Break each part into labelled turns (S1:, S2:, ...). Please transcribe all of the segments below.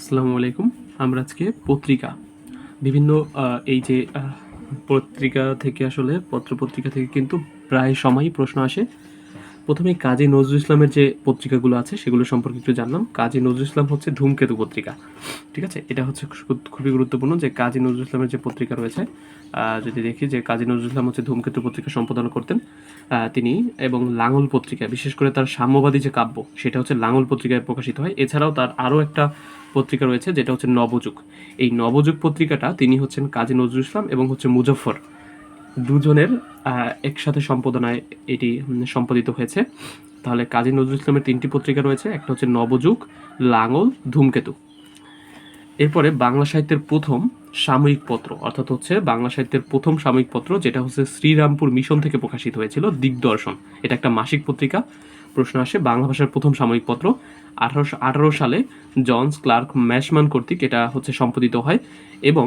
S1: আসসালামু আলাইকুম। আমরা আজকে পত্রিকা, বিভিন্ন এই যে পত্রিকা থেকে আসলে পত্রপত্রিকা থেকে কিন্তু প্রায় সময়ই প্রশ্ন আসে। প্রথমে কাজী নজরুল ইসলামের যে পত্রিকাগুলো আছে, সেগুলো সম্পর্কে একটু জানলাম। কাজী নজরুল ইসলাম হচ্ছে ধূমকেতু পত্রিকা, ঠিক আছে? এটা হচ্ছে খুবই গুরুত্বপূর্ণ যে কাজী নজরুল ইসলামের যে পত্রিকা রয়েছে যদি দেখি যে কাজী নজরুল ইসলাম হচ্ছে ধূমকেতু পত্রিকা সম্পাদনা করতেন তিনি এবং লাঙল পত্রিকা, বিশেষ করে তার সাম্যবাদী যে কাব্য, সেটা হচ্ছে লাঙল পত্রিকায় প্রকাশিত হয়। এছাড়াও তার আরও একটা পত্রিকা রয়েছে, যেটা হচ্ছে নবযুগ। এই নবযুগ পত্রিকাটা তিনি হচ্ছেন কাজী নজরুল ইসলাম এবং হচ্ছে মুজফ্ফর। দুজনের একসাথে সম্পাদনায় এটি সম্পাদিত হয়েছে। তাহলে কাজী নজরুল ইসলামের তিনটি পত্রিকা রয়েছে, একটা হচ্ছে নবযুগ, লাঙল, ধূমকেতু। এরপরে বাংলা সাহিত্যের প্রথম সাময়িক পত্র, অর্থাৎ হচ্ছে বাংলা সাহিত্যের প্রথম সাময়িক পত্র, যেটা হচ্ছে শ্রীরামপুর মিশন থেকে প্রকাশিত হয়েছিল, দিগদর্শন। এটা একটা মাসিক পত্রিকা, প্রশ্ন আসে, বাংলা ভাষার প্রথম সাময়িক পত্র, আঠারোশো আঠারো সালে জনস ক্লার্ক ম্যাশম্যান কর্তৃক এটা হচ্ছে সম্পাদিত হয় এবং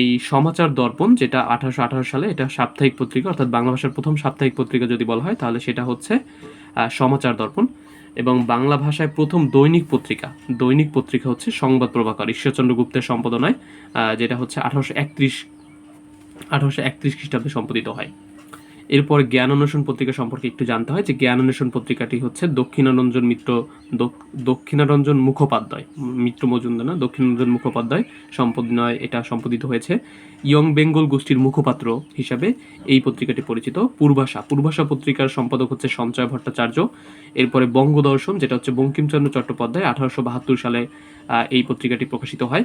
S1: এই সমাচার দর্পণ যেটা আঠারোশো আঠারো সালে, এটা সাপ্তাহিক পত্রিকা, অর্থাৎ বাংলা ভাষার প্রথম সাপ্তাহিক পত্রিকা যদি বলা হয়, তাহলে সেটা হচ্ছে সমাচার দর্পণ। এবং বাংলা ভাষায় প্রথম দৈনিক পত্রিকা দৈনিক পত্রিকা হচ্ছে সংবাদ প্রভাকর, ঈশ্বরচন্দ্র গুপ্তের সম্পাদনায় যেটা হচ্ছে আঠারোশো একত্রিশ আঠারোশো একত্রিশ খ্রিস্টাব্দে সম্পাদিত হয়। এরপর জ্ঞান অন্বেষণ পত্রিকা সম্পর্কে একটু জানতে হয় যে জ্ঞান অন্বেষণ পত্রিকাটি হচ্ছে দক্ষিণারঞ্জন মিত্র দক্ষিণারঞ্জন মুখোপাধ্যায়, মিত্র মজুমদার না, দক্ষিণারঞ্জন মুখোপাধ্যায় সম্পাদনায় এটা সম্পাদিত হয়েছে ইয়ং বেঙ্গল গোষ্ঠীর মুখপাত্র হিসাবে এই পত্রিকাটি পরিচিত, পূর্বাশা। পূর্বাশা পত্রিকার সম্পাদক হচ্ছে সঞ্চয় ভট্টাচার্য। এরপরে বঙ্গদর্শন, যেটা হচ্ছে বঙ্কিমচন্দ্র চট্টোপাধ্যায়, আঠারোশো বাহাত্তর সালে এই পত্রিকাটি প্রকাশিত হয়।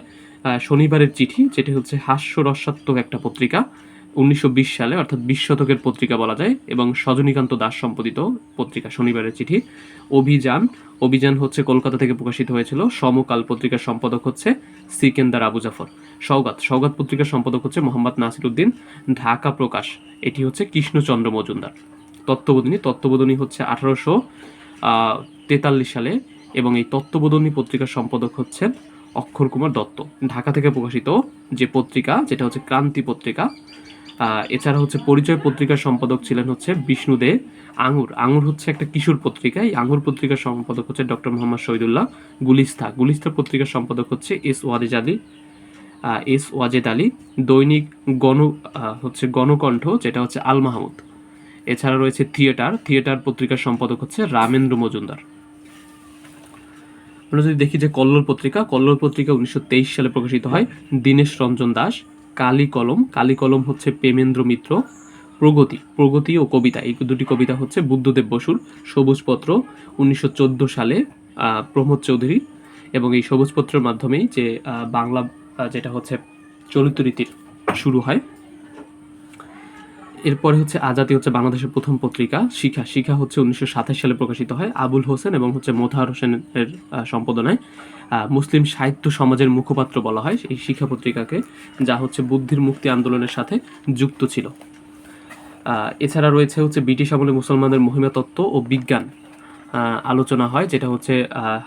S1: শনিবারের চিঠি, যেটি হচ্ছে হাস্যরসাত্মক একটা পত্রিকা। উনিশশো বিশ সালে, অর্থাৎ বিশ শতকের পত্রিকা বলা যায়, এবং সজনীকান্ত দাস সম্পাদিত পত্রিকা, শনিবারের চিঠি। অভিযান অভিযান হচ্ছে কলকাতা থেকে প্রকাশিত হয়েছিল। সমকাল পত্রিকার সম্পাদক হচ্ছে সিকেন্দার আবু জাফর। সৌগাত সৌগাত পত্রিকার সম্পাদক হচ্ছে মোহাম্মদ নাসিরুদ্দিন। ঢাকা প্রকাশ, এটি হচ্ছে কৃষ্ণচন্দ্র মজুমদার। তত্ত্ববোধিনী তত্ত্ববোধিনী হচ্ছে আঠারোশো তেতাল্লিশ সালে, এবং এই তত্ত্ববোধিনী পত্রিকার সম্পাদক হচ্ছেন অক্ষর কুমার দত্ত। ঢাকা থেকে প্রকাশিত যে পত্রিকা, যেটা হচ্ছে ক্রান্তি পত্রিকা এছাড়া হচ্ছে পরিচয় পত্রিকার সম্পাদক ছিলেন হচ্ছে বিষ্ণু দে আঙুর। আঙুর হচ্ছে একটা কিশোর পত্রিকা। এই আঙুর পত্রিকার সম্পাদক হচ্ছে ডক্টর মোহাম্মদ শহীদুল্লাহ গুলিস্তা গুলিস্তা পত্রিকার সম্পাদক হচ্ছে এস ওয়াজেদ আলী। এস ওয়াজেদ আলী। দৈনিক গণ হচ্ছে গণকণ্ঠ, যেটা হচ্ছে আল মাহমুদ। এছাড়া রয়েছে থিয়েটার। থিয়েটার পত্রিকার সম্পাদক হচ্ছে রামেন্দ্র মজুমদার। আমরা যদি দেখি যে কল্লোল পত্রিকা কল্লোল পত্রিকা উনিশশো তেইশ সালে প্রকাশিত হয়। দীনেশ রঞ্জন দাস। কালী কলম কালী কলম হচ্ছে প্রেমেন্দ্র মিত্র। প্রগতি প্রগতি ও কবিতা। এই দুটি কবিতা হচ্ছে বুদ্ধদেব বসুর সবুজপত্র উনিশশো চোদ্দ সালে প্রমোদ চৌধুরী এবং এই সবুজপত্রের মাধ্যমেই যে বাংলা যেটা হচ্ছে চলিত রীতির শুরু হয়। এরপরে হচ্ছে আজাদি হচ্ছে বাংলাদেশের প্রথম পত্রিকা, শিখা। শিখা হচ্ছে উনিশশো সাতাশ সালে প্রকাশিত হয়। আবুল হোসেন এবং হচ্ছে মোতাহার হোসেনের সম্পাদনায় মুসলিম সাহিত্য সমাজের মুখপাত্র বলা হয় এই শিক্ষা পত্রিকাকে, যা হচ্ছে বুদ্ধির মুক্তি আন্দোলনের সাথে যুক্ত ছিল। এছাড়া রয়েছে হচ্ছে ব্রিটিশ আমলে মুসলমানদের মহিমা তত্ত্ব ও বিজ্ঞান আলোচনা হয়, যেটা হচ্ছে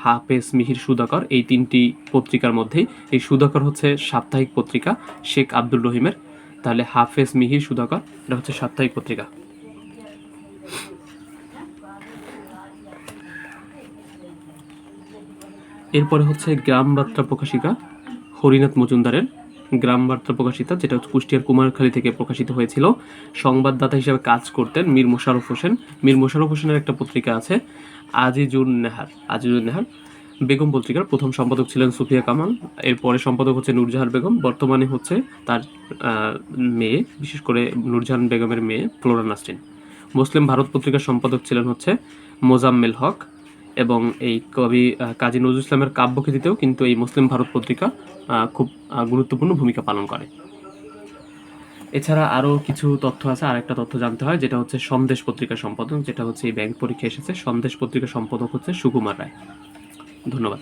S1: হাফেজ মিহির সুদাকর। এই তিনটি পত্রিকার মধ্যেই এই সুদাকর হচ্ছে সাপ্তাহিক পত্রিকা, শেখ আব্দুল রহিমের। তাহলে হাফেজ মিহির সুদাকর এটা হচ্ছে সাপ্তাহিক পত্রিকা। এরপরে হচ্ছে গ্রাম বার্তা প্রকাশিকা, হরিনাথ মজুমদারের গ্রাম বার্তা প্রকাশিতা, যেটা হচ্ছে কুষ্টিয়ার কুমারখালী থেকে প্রকাশিত হয়েছিল। সংবাদদাতা হিসেবে কাজ করতেন মীর মোশাররফ হোসেন। মীর মোশাররফ হোসেনের একটা পত্রিকা আছে, আজিজুন নেহার। আজিজুন নেহার বেগম পত্রিকার প্রথম সম্পাদক ছিলেন সুফিয়া কামাল। এরপরে সম্পাদক হচ্ছে নূরজাহান বেগম। বর্তমানে হচ্ছে তার মেয়ে, বিশেষ করে নূরজাহান বেগমের মেয়ে ফ্লোরা নাসরিন। মুসলিম ভারত পত্রিকার সম্পাদক ছিলেন হচ্ছে মোজাম্মেল হক এবং এই কবি কাজী নজরুল ইসলামের কাব্যখ্যাতিতেও কিন্তু এই মুসলিম ভারত পত্রিকা খুব গুরুত্বপূর্ণ ভূমিকা পালন করে। এছাড়া আরও কিছু তথ্য আছে। আরেকটা তথ্য জানতে হয়, যেটা হচ্ছে সন্দেশ পত্রিকার সম্পাদক, যেটা হচ্ছে এই ব্যাংক পরীক্ষা এসেছে। সন্দেশ পত্রিকার সম্পাদক হচ্ছে সুকুমার রায়। ধন্যবাদ।